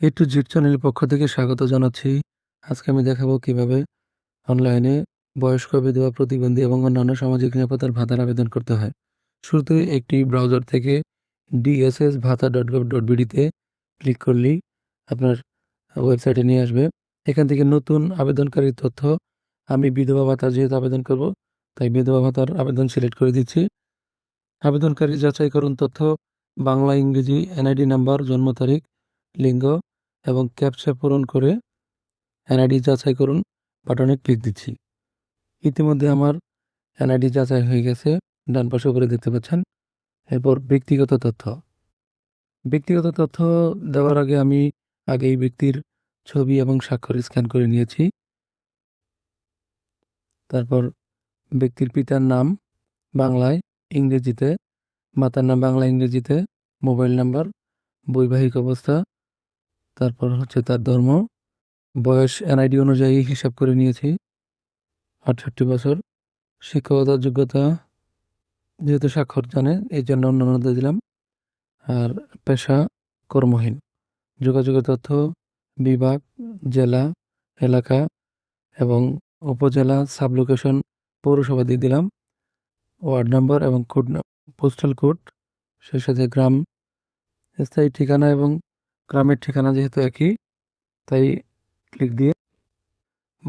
A to Z চ্যানেলের পক্ষ থেকে স্বাগত জানাচ্ছি। আজকে আমি দেখাবো কীভাবে অনলাইনে বয়স্ক বিধবা প্রতিবন্ধী এবং অন্যান্য সামাজিক নিরাপত্তার ভাতার আবেদন করতে হয়। শুরুতে একটি ব্রাউজার থেকে ডিএসএস ভাতা ডট গভ ডট বিডিতে ক্লিক করলেই আপনার ওয়েবসাইটে নিয়ে আসবে। এখান থেকে নতুন আবেদনকারীর তথ্য, আমি বিধবা ভাতা যেহেতু আবেদন করব, তাই বিধবা ভাতার আবেদন সিলেক্ট করে দিচ্ছি। আবেদনকারী যাচাইকরণ তথ্য, বাংলা, ইংরেজি এনআইডি নাম্বার জন্ম তারিখ, লিঙ্গ এবং ক্যাপচা পূরণ করে এনআইডি যাচাই করুন, বাটনে ক্লিক দিচ্ছি। ইতিমধ্যে আমার এনআইডি যাচাই হয়ে গেছে, ডান পাশে উপরে দেখতে পাচ্ছেন। এরপর ব্যক্তিগত তথ্য। ব্যক্তিগত তথ্য দেওয়ার আগে আমি আগে এই ব্যক্তির ছবি এবং স্বাক্ষর স্ক্যান করে নিয়েছি। তারপর ব্যক্তির পিতার নাম বাংলায়, ইংরেজিতে, মাতার নাম বাংলা ইংরেজিতে, মোবাইল নাম্বার, বৈবাহিক অবস্থা তারপর হচ্ছে তার ধর্ম। বয়স এনআইডি অনুযায়ী হিসাব করে নিয়েছি। আটষট্টি বছর। শিক্ষকতা যোগ্যতা যেহেতু স্বাক্ষর জানে, এই জন্য অন্যান্য দিয়ে দিলাম। আর পেশা কর্মহীন। যোগাযোগের তথ্য, বিভাগ, জেলা, এলাকা এবং উপজেলা সাবলোকেশন পৌরসভা দিয়ে দিলাম। ওয়ার্ড নাম্বার এবং কোড পোস্টাল কোড, সেই সাথে গ্রাম, স্থায়ী ঠিকানা এবং গ্রামের ঠিকানা যেহেতু একই, তাই ক্লিক দিয়ে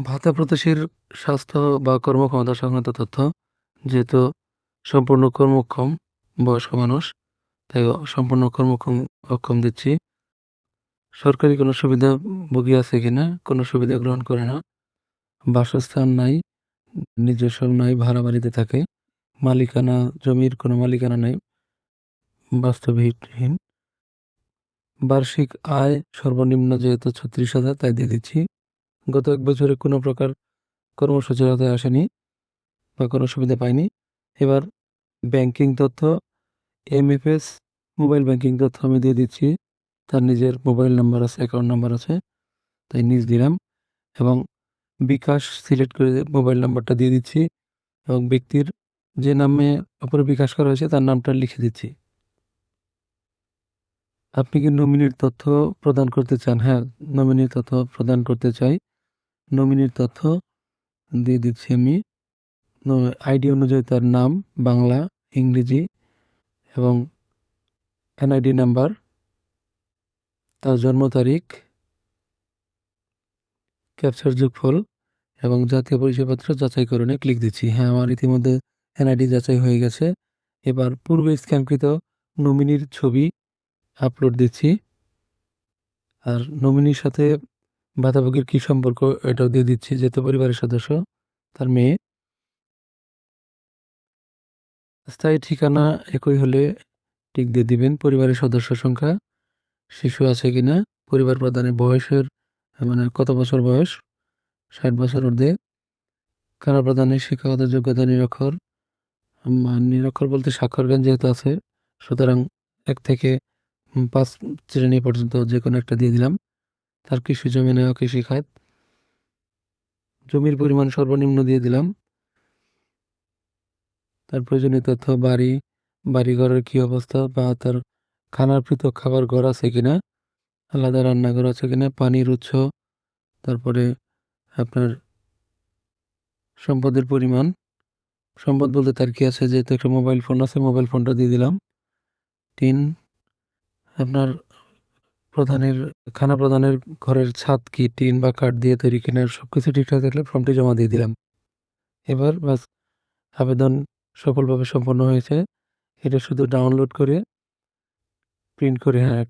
ভাতা প্রত্যাশীর স্বাস্থ্য বা কর্মক্ষমতা সংক্রান্ত তথ্য, যেহেতু সম্পূর্ণ কর্মক্ষম, বয়স্ক মানুষ, তাই সম্পূর্ণ কর্মক্ষম অক্ষম দিচ্ছি। সরকারি কোনো সুবিধা ভোগী আছে কিনা? কোনো সুবিধা গ্রহণ করে না। বাসস্থান নাই, নিজস্ব নাই, ভাড়া বাড়িতে থাকে, মালিকানা, জমির কোনো মালিকানা নেই বাস্তবহীন বার্ষিক আয় সর্বনিম্ন যেহেতু ছত্রিশ হাজার, তাই দিয়ে দিচ্ছি। গত এক বছরে কোনো প্রকার কর্মসূচির আসেনি বা কোনো সুবিধা পাইনি। এবার ব্যাংকিং তথ্য, এমএফএস, মোবাইল ব্যাংকিং তথ্য আমি দিয়ে দিচ্ছি। তার নিজের মোবাইল নাম্বার আছে, অ্যাকাউন্ট নাম্বার আছে, তাই নিজ দিলাম। এবং বিকাশ সিলেক্ট করে মোবাইল নাম্বারটা দিয়ে দিচ্ছি। এবং ব্যক্তির যে নামে ওপরে বিকাশ করা হয়েছে, তার নামটা লিখে দিচ্ছি। আপনি কি নমিনির তথ্য প্রদান করতে চান? হ্যাঁ নমিনির তথ্য প্রদান করতে চাই। নমিনির তথ্য দিয়ে দিচ্ছি আমি। আইডি অনুযায়ী তার নাম, বাংলা, ইংরেজি এবং এনআইডি নাম্বার, তার জন্ম তারিখ, ক্যাপচার যোগফল এবং জাতীয় পরিচয়পত্র যাচাইকরণে ক্লিক দিচ্ছি। হ্যাঁ আমার ইতিমধ্যে এনআইডি যাচাই হয়ে গেছে। এবার পূর্বে স্ক্যানকৃত নমিনির ছবি আপলোড দিচ্ছি। আর নমিনির সাথে ভাতাভোগীর কী সম্পর্ক এটাও দিয়ে দিচ্ছি, যেহেতু পরিবারের সদস্য, তার মেয়ে। স্থায়ী ঠিকানা একই হলে টিক দিয়ে দিবেন, পরিবারের সদস্য সংখ্যা, শিশু আছে কিনা, পরিবার প্রধানের বয়সের মানে কত বছর বয়স, ষাট বছর ঊর্ধ্বে কারা প্রধানের শিক্ষাগত যোগ্যতা নিরক্ষর নিরক্ষর বলতে স্বাক্ষর জ্ঞান যেহেতু আছে, সুতরাং এক থেকে পাঁচ শ্রেণি পর্যন্ত যে কোনো একটা দিয়ে দিলাম। তার কৃষি জমি নেওয়া, কৃষি খাত। জমির পরিমাণ সর্বনিম্ন দিয়ে দিলাম। তার প্রয়োজনীয় তথ্য, বাড়ি, বাড়িঘরের কী অবস্থা বা তার খানার পৃথক খাবার, ঘর আছে কিনা, আলাদা রান্নাঘর আছে কিনা, পানির উৎস, তারপরে আপনার সম্পদের পরিমাণ। সম্পদ বলতে তার কি আছে, যেহেতু একটা মোবাইল ফোন আছে মোবাইল ফোনটা দিয়ে দিলাম। তিন আপনার প্রধানের, খানা প্রধানের ঘরের ছাদ কি টিন বা কাঠ দিয়ে তৈরি কিনা সব কিছু ঠিকঠাক থাকলে ফর্মটি জমা দিয়ে দিলাম। এবার বাস আবেদন সফলভাবে সম্পন্ন হয়েছে। এটা শুধু ডাউনলোড করে, প্রিন্ট করে হ্যাঁ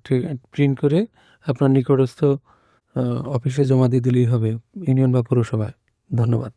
প্রিন্ট করে আপনার নিকটস্থ অফিসে জমা দিয়ে দিলেই হবে, ইউনিয়ন বা পৌরসভায়। ধন্যবাদ।